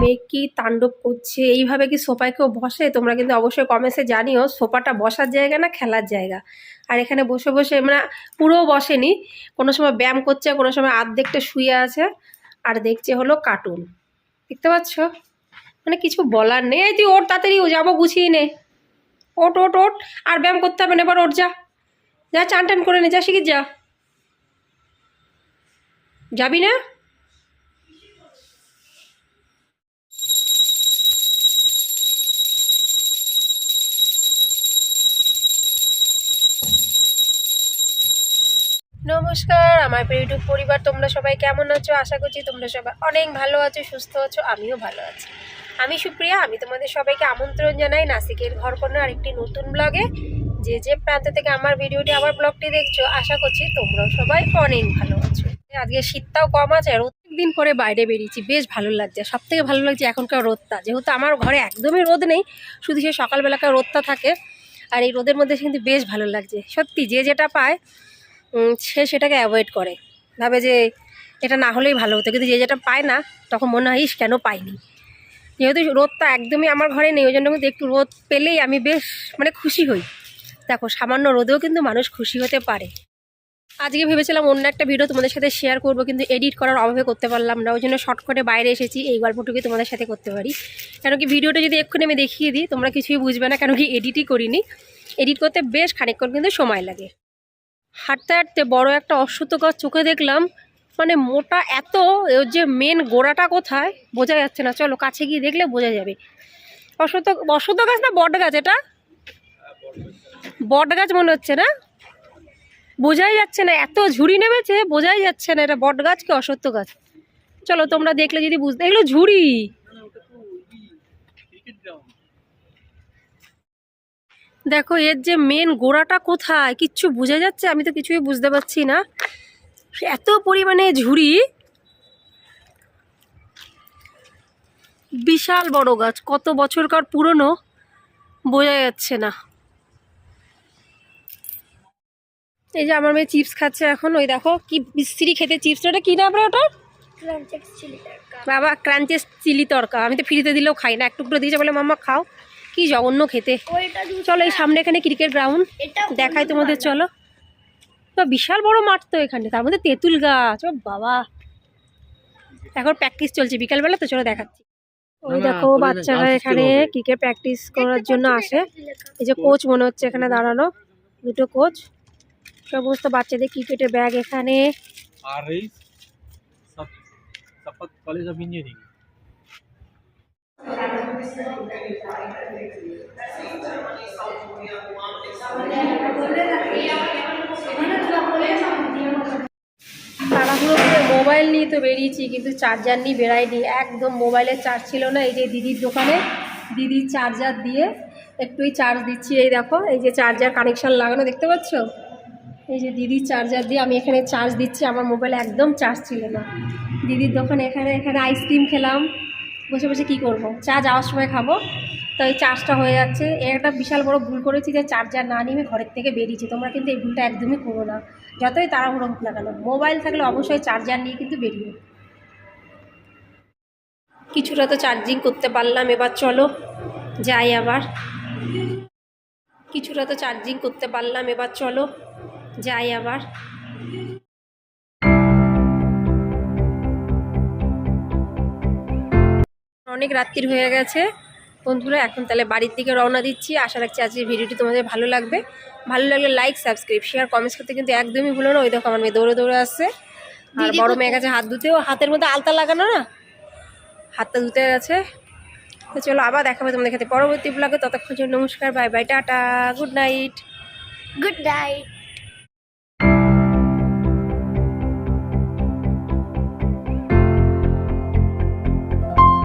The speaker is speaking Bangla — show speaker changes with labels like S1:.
S1: মেঘ কি তাণ্ডব করছে? এইভাবে কি সোফায় কেউ বসে? তোমরা কিন্তু অবশ্যই কমেন্টসে জানিও, সোফাটা বসার জায়গা না খেলার জায়গা? আর এখানে বসে বসে মানে পুরো বসেনি। কোনো সময় ব্যায়াম করছে, কোনো সময় আর্ধেকটা শুয়ে আছে। আর দেখছে হলো কার্টুন দেখতে পাচ্ছ? মানে কিছু বলার নেই। তুই ওর তাড়াতাড়ি যাব গুছিয়ে নে। ওট ওট ওট আর ব্যায়াম করতে হবে না, এবার ওর যা। যা চান টান করে নে, যা শিখিস যা। যাবি না? নমস্কার, আমার ইউটিউব পরিবার, তোমরা সবাই কেমন আছো? আশা করছি তোমরা সবাই অনেক ভালো আছো, সুস্থ আছো, আমিও ভালো আছি। আমি সুপ্রিয়া, আমি তোমাদের সবাইকে আমন্ত্রণ জানাই নাসিকের ঘর কোনো আরেকটি নতুন ব্লগে। যে যে প্রান্ত থেকে আমার ভিডিওটি, আমার ব্লগটি দেখছ, আশা করছি তোমরাও সবাই অনেক ভালো আছো। আজকে শীতটাও কম আছে, আর দিন পরে বাইরে বেরিয়েছি, বেশ ভালো লাগছে। সব থেকে ভালো লাগছে এখনকার রোদটা। যেহেতু আমার ঘরে একদমই রোদ নেই, শুধু সে সকালবেলাকার রোদটা থাকে, আর এই রোদের মধ্যে কিন্তু বেশ ভালো লাগছে। সত্যি, যে যেটা পায় সে সেটাকে অ্যাভয়েড করে। ভাবে যে এটা না হলেই ভালো হতো, কিন্তু যে যেটা পায় না, তখন মনে হয়, ইস, কেন পাইনি? যেহেতু রোদটা একদমই আমার ঘরে নেই, ওই জন্য কিন্তু একটু রোদ পেলেই আমি বেশ মানে খুশি হই। দেখো, সামান্য রোদেও কিন্তু মানুষ খুশি হতে পারে। আজকে ভেবেছিলাম অন্য একটা ভিডিও তোমাদের সাথে শেয়ার করব, কিন্তু এডিট করার অভাবে করতে পারলাম না, ওই জন্য শর্টকাটে বাইরে এসেছি, এই গল্পটুকুই তোমাদের সাথে করতে পারি। কেন কি ভিডিওটা যদি এক্ষুনি আমি দেখিয়ে দিই, তোমরা কিছুই বুঝবে না, কেন কি এডিটই করিনি। এডিট করতে বেশ খানিকক্ষণ কিন্তু সময় লাগে। হাঁটতে হাঁটতে বড় একটা অশ্বত্থ গাছ চোখে দেখলাম মানে মোটা এত ওর যে মেন গোড়াটা কোথায়, বোঝা যাচ্ছে না। চলো কাছে গিয়ে দেখলে বোঝা যাবে। অশ্বত্থ অশ্বত্থ গাছ না বট গাছ এটা? বট গাছ মনে হচ্ছে না? বোঝাই যাচ্ছে না, এত ঝুড়ি নেমেছে, বোঝাই যাচ্ছে না এটা বট গাছ কি অশ্বত্থ গাছ। চলো তোমরা দেখলে যদি বুঝতে এগুলো ঝুড়ি। দেখো এর যে মেন গোড়াটা কোথায়? কিচ্ছু বোঝা যাচ্ছে? আমি তো কিছুই বুঝতে পারছি না। এত পরিমাণে ঝুড়ি। বিশাল বড় গাছ। কত বছরকার পুরনো? বোঝা যাচ্ছে না। এই যে আমার মেয়ে চিপস খাচ্ছে এখন। ওই দেখো কি বিস্ত্রি খেতে চিপস ওটা কি নাম রে ওটা? বাবা ক্রাঞ্চেস চিলি তরকা। আমি তো ফ্রিতে দিলেও খাই না। এক টুকরো দিয়েছে বলে মাম্মা খাও। কি জঘন্য খেতে। চলো এই সামনে এখানে ক্রিকেট গ্রাউন্ড দেখাই তোমাদের চলো। তো বিশাল বড় মাঠ তো এখানে তার মধ্যে তেঁতুল গাছ ও বাবা। এখন প্র্যাকটিস চলছে বিকালবেলা তো চলো দেখাচ্ছি। ওই দেখো বাচ্চারা এখানে। ক্রিকেট প্র্যাকটিস করার জন্য আসে। এই যে কোচ মনে হচ্ছে এখানে দাঁড়ানো দুটো কোচ সমস্ত বাচ্চাদের ক্রিকেটের ব্যাগ এখানে।
S2: আর এই কলেজ অফ ইঞ্জিনিয়ারিং
S1: তাড়াহুড়ো করে মোবাইল নিয়ে তো বেরিয়েছি কিন্তু চার্জার নিয়ে বেরাইনি একদম মোবাইলের চার্জ ছিল না এই যে দিদির দোকানে। দিদির চার্জার দিয়ে একটুই চার্জ দিচ্ছি এই দেখো এই যে চার্জার কানেকশন লাগানো দেখতে পাচ্ছ? এই যে দিদির চার্জার দিয়ে আমি এখানে চার্জ দিচ্ছি আমার মোবাইলে একদম চার্জ ছিল না। দিদির দোকানে এখানে এখানে আইসক্রিম খেলাম। বসে বসে কি করব? চা যাওয়ার সময় খাব। তো এই চার্জটা হয়ে যাচ্ছে। এর একটা বিশাল বড় ভুল করেছি যে চার্জার না নিয়ে ঘরের থেকে বেরিয়েছি। তোমরা কিন্তু এই ভুলটা একদমই করো না। যতই তাড়াহুড়ো হোক না কেন, মোবাইল থাকলে অবশ্যই চার্জার নিয়ে কিন্তু বেরিয়ে কিছুটা তো চার্জিং করতে পারলাম, এবার চলো যাই আবার। কিছুটা তো চার্জিং করতে পারলাম, এবার চলো যাই আবার। অনেক রাত্রির হয়ে গেছে। বন্ধুরা এখন তাহলে বাড়ির দিকে রওনা দিচ্ছি। আশা রাখছি আজকের ভিডিওটি তোমাদের ভালো লাগবে। ভালো লাগলে লাইক সাবস্ক্রাইব শেয়ার কমেন্টস করতে কিন্তু একদমই ভুলো না। ওই দেখো আমার মেয়ে দৌড়ে দৌড়ে আসছে। আর বড় মেয়ে গেছে হাত ধুতেও হাতের মধ্যে আলতা লাগানো না? হাতটা ধুতে গেছে। তো চলো আবার দেখাবো তোমাদের ক্ষেত্রে পরবর্তী ব্লগে ততক্ষণ নমস্কার bye bye tata good night
S3: good night